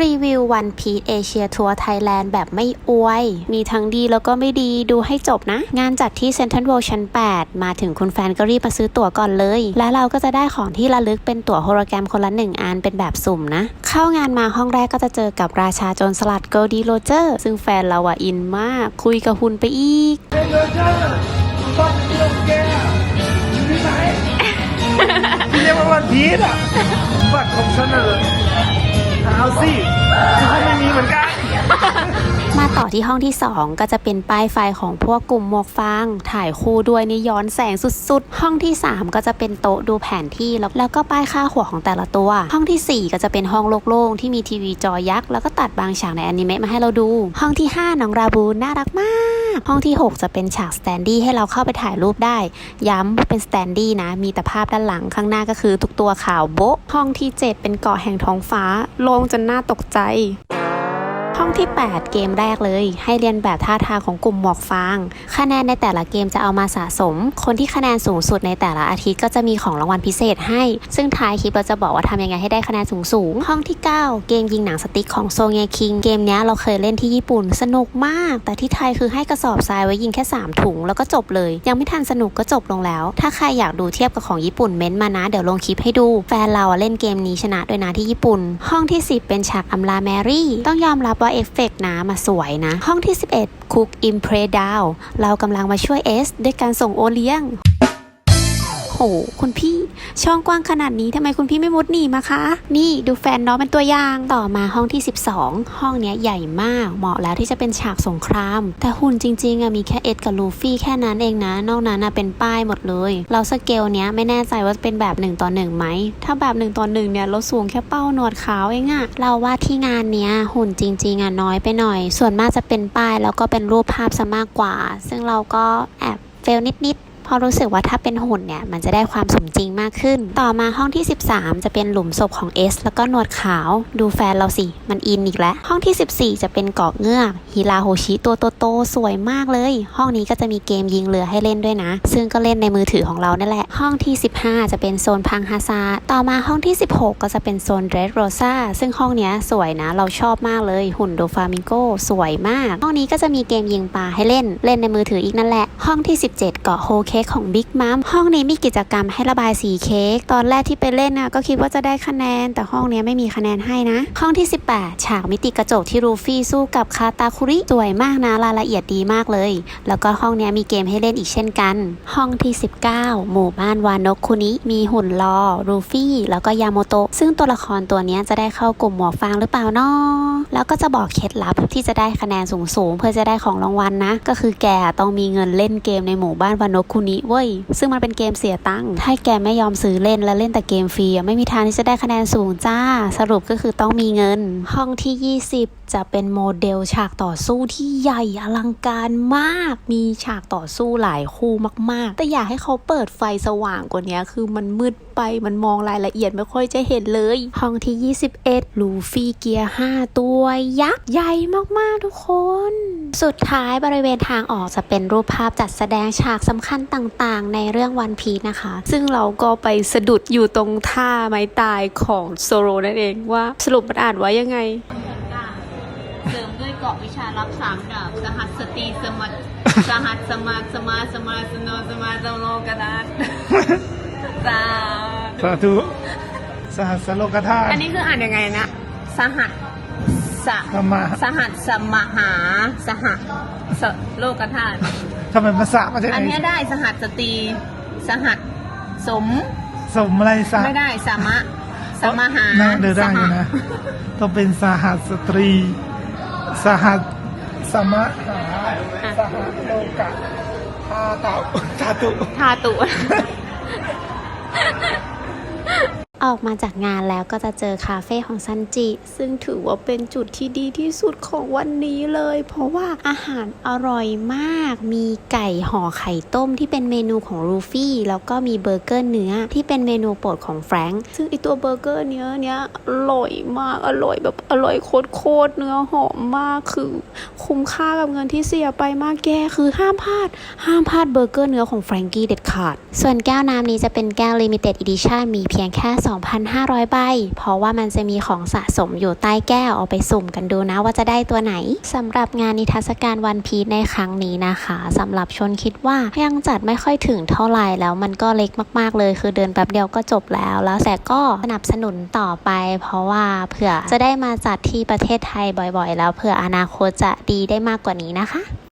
รีวิววันพีเอเชียทัวร์ไทยแลนด์แบบไม่อวย มีทั้งดีแล้วก็ไม่ดีดูให้จบนะ งานจัดที่เซ็นทรัลเวิลด์ชั้น 8 มาถึงคุณแฟนก็รีบมาซื้อตั๋วก่อนเลย และเราก็จะได้ของที่ระลึกเป็นตั๋วโฮโลแกรมคนละหนึ่งอันเป็นแบบสุ่มนะ เข้างานมาห้องแรกก็จะเจอกับราชาโจรสลัดโกลดีโรเจอร์ ซึ่งแฟนเราอะอินมาก คุยกับหุ่นไปอีกเฮ้ยเบอร์เกอร์ฟันเดียวแกอยู่ที่ไหนเรียกว่าวันพีอะบัตรของฉันเหร อเอ ต่อที่ห้องที่ 2 ก็จะเป็นป้ายไฟของพวกกลุ่มหมวกฟางถ่ายคู่ด้วยนี่ย้อนแสงสุดๆ ห้องที่ 3 ก็จะเป็นโต๊ะดูแผนที่แล้วแล้วก็ป้ายค่าหัวของแต่ละตัว ห้องทีสี่ 4 ก็จะเป็นห้องโล่งๆที่มีทีวีจอยักษ์แล้วก็ตัดบางฉากในอนิเมะมาให้เราดู ห้องที่ 5 น้องราบูน่ารักมาก ห้องที่ 6 จะเป็นฉากสแตนดี้ให้เราเข้าไปถ่ายรูปได้ ย้ำว่าเป็นสแตนดี้นะ มีแต่ภาพด้านหลังข้างหน้าก็คือทุกตัวขาวโบ๊ะห้องที่ 7 เป็นเกาะแห่งท้องฟ้า โล่งจนน่าตกใจ ห้องที่ 8 เกมแรกเลย ให้เรียนแบบท่าทางของกลุ่มหมวกฟาง คะแนนในแต่ละเกมจะเอามาสะสม คนที่คะแนนสูงสุดในแต่ละอาทิตย์ก็จะมีของรางวัลพิเศษให้ ซึ่งท้ายคลิปเราจะบอกว่าทำยังไงให้ได้คะแนนสูงสูงห้องที่ 9 เกมยิงหนังสติ๊กของโซเงคิง เกมเนี้ยเราเคยเล่นที่ญี่ปุ่นสนุกมาก แต่ที่ไทยคือให้กระสอบทรายไว้ยิงแค่ 3 ถุงแล้วก็จบเลย ยังไม่ทันสนุกก็จบลงแล้ว ถ้าใครอยากดูเทียบกับของญี่ปุ่นเม้นต์มานะ เดี๋ยวลงคลิปให้ดู แฟนเราเล่นเกมนี้ชนะด้วยนะที่ญี่ปุ่น ห้องที่ 10 เป็นฉากอำลาแมรี่ ต้องยอมรับว่าเอฟเฟกต์น้ำมาสวยนะ ห้องที่ 11คุกอิมเพรดาวเรากำลังมาช่วยเอสด้วยการส่งโอเลี้ยง โห คุณพี่ช่องกว้างขนาดนี้ทำไมคุณพี่ไม่มุดหนีมาคะ นี่ดูแฟนน้องเป็นตัวอย่างต่อมาห้องที่ 12 ห้องเนี้ยใหญ่มากเหมาะแล้วที่จะเป็นฉากสงคราม แต่หุ่นจริงๆอะมีแค่เอ็ดกับลูฟี่แค่นั้นเองนะ นอกนั้นอะเป็นป้ายหมดเลยเราสเกลเนี้ยไม่แน่ใจว่าเป็นแบบ1ต่อ1ไหมถ้าแบบ1ต่อ1เนี่ยเราสูงแค่เป้าหนวดขาวเองอะเราว่าที่งานเนี้ยหุ่นจริงๆอะน้อยไปหน่อย ส่วนมากจะเป็นป้ายแล้วก็เป็นรูปภาพซะมากกว่า ซึ่งเราก็แอบเฟลนิดๆ เพราะรู้สึกว่าถ้าเป็นหุ่นเนี่ยมันจะได้ความสมจริงมากขึ้น ต่อมาห้องที่ 13 จะเป็นหลุมศพของเอสแล้วก็หนวดขาว ดูแฟนเราสิ มันอินอีกแล้ว ห้องที่ 14 จะเป็นเกาะเงือกฮิราโฮชิตัวโตๆสวยมากเลย ห้องนี้ก็จะมีเกมยิงเรือให้เล่นด้วยนะ ซึ่งก็เล่นในมือถือของเรานั่นแหละ ห้องที่ 15 จะเป็นโซนพังฮาซา ต่อมาห้องที่ 16 ก็จะเป็นโซนเรดโรซาซึ่งห้องเนี้ยสวยนะ เราชอบมากเลยหุ่นโดฟามิงโกสวยมาก ห้องนี้ก็จะมีเกมยิงปลาให้เล่น เล่นในมือถืออีกนั่นแหละ ห้องที่ 17 เกาะโฮเคค้กของบิ๊กมัมห้องนี้มีกิจกรรมให้ระบายสีเค้กตอนแรกที่ไปเล่นนะก็คิดว่าจะได้คะแนน แต่ห้องนี้ไม่มีคะแนนให้นะ ห้องที่ 18 ฉากมิติกระจกที่รูฟี่สู้กับคาตาคุริสวยมากนะรายละเอียดดีมากเลย แล้วก็ห้องนี้มีเกมให้เล่นอีกเช่นกัน ห้องที่ 19 หมู่บ้านวานกคุนิมีหุ่นลอรูฟี่ แล้วก็ยาโมโตะซึ่งตัวละครตัวนี้จะได้เข้ากลุ่มหมวกฟางหรือเปล่านาะแล้วก็จะบอกเคล็ดลับที่จะได้คะแนนสูงๆเพื่อจะได้ของรางวัลนะ ก็คือแกต้องมีเงินเล่นเกมในหมู่บ้านวานกคุนิเว้ย ซึ่งมันเป็นเกมเสียตังค์ถ้าแกไม่ยอมซื้อเล่นและเล่นแต่เกมฟรีไม่มีทางที่จะได้คะแนนสูงจ้า สรุปก็คือต้องมีเงิน ห้องที่ 20 จะเป็นโมเดลฉากต่อสู้ที่ใหญ่อลังการมาก มีฉากต่อสู้หลายคู่มาก ๆ แต่อยากให้เขาเปิดไฟสว่างกว่านี้คือมันมืดไปมันมองรายละเอียดไม่ค่อยจะเห็นเลย ห้องที่ 21 ลูฟี่เกียร์ 5 ตัวยักษ์ใหญ่มาก ๆ ทุกคน สุดท้ายบริเวณทางออกจะเป็นรูปภาพจัดแสดงฉากสำคัญต่างๆ ในเรื่องวันพีนะคะ ซึ่งเราก็ไปสะดุดอยู่ตรงท่าไม้ตายของโซโรนั่นเองว่าสรุปมันอ่านว่ายังไงเสริมด้วยเกาะวิชารับสามดาบสหัสสตรีสมัติสหัสสมาสมาสมาสโนสมาสโลกดาษสาสาธุสหัสโลกธาตุอันนี้คืออ่านยังไงนะสหัส สะธรรมะสหัสสมหาสหสโลกธาตุทำไมภาษามาจากไหอันเนี้ยนได้สหัสสตรีสหัสสม สมอะไรสะไม่ได้สามะสมหาน่าเดินได้อยู่นะ ต้องเป็นสหัสสตรี สหัสสมะหาสหัสโลกะธาตุ ธาตุทาตุ ออกมาจากงานแล้วก็จะเจอคาเฟ่ของซันจิ ซึ่งถือว่าเป็นจุดที่ดีที่สุดของวันนี้เลย เพราะว่าอาหารอร่อยมาก มีไก่ห่อไข่ต้มที่เป็นเมนูของรูฟี่ แล้วก็มีเบอร์เกอร์เนื้อที่เป็นเมนูโปรดของแฟรงค์ซึ่งไอตัวเบอร์เกอร์เนื้อเนี้ยอร่อยมากอร่อยแบบอร่อยโคตรๆเนื้อหอมมากคือ คุ้มค่ากับเงินที่เสียไปมากแกคือห้ามพลาด ห้ามพลาดเบอร์เกอร์เนื้อของแฟรงกี้เด็ดขาดส่วนแก้วน้ำนี้จะเป็นแก้ว Limited Edition มีเพียงแค่2,500 ใบ เพราะว่ามันจะมีของสะสมอยู่ใต้แก้วเอาไปสุ่มกันดูนะว่าจะได้ตัวไหนสำหรับงานนิทรรศการวันพีชในครั้งนี้นะคะสำหรับชนคิดว่ายังจัดไม่ค่อยถึงเท่าไหร่แล้วมันก็เล็กมาก ๆ เลย คือเดินแป๊บเดียวก็จบแล้ว แล้วแต่ก็สนับสนุนต่อไป เพราะว่าเผื่อจะได้มาจัดที่ประเทศไทยบ่อย ๆ แล้วเผื่ออนาคตจะดีได้มากกว่านี้นะคะ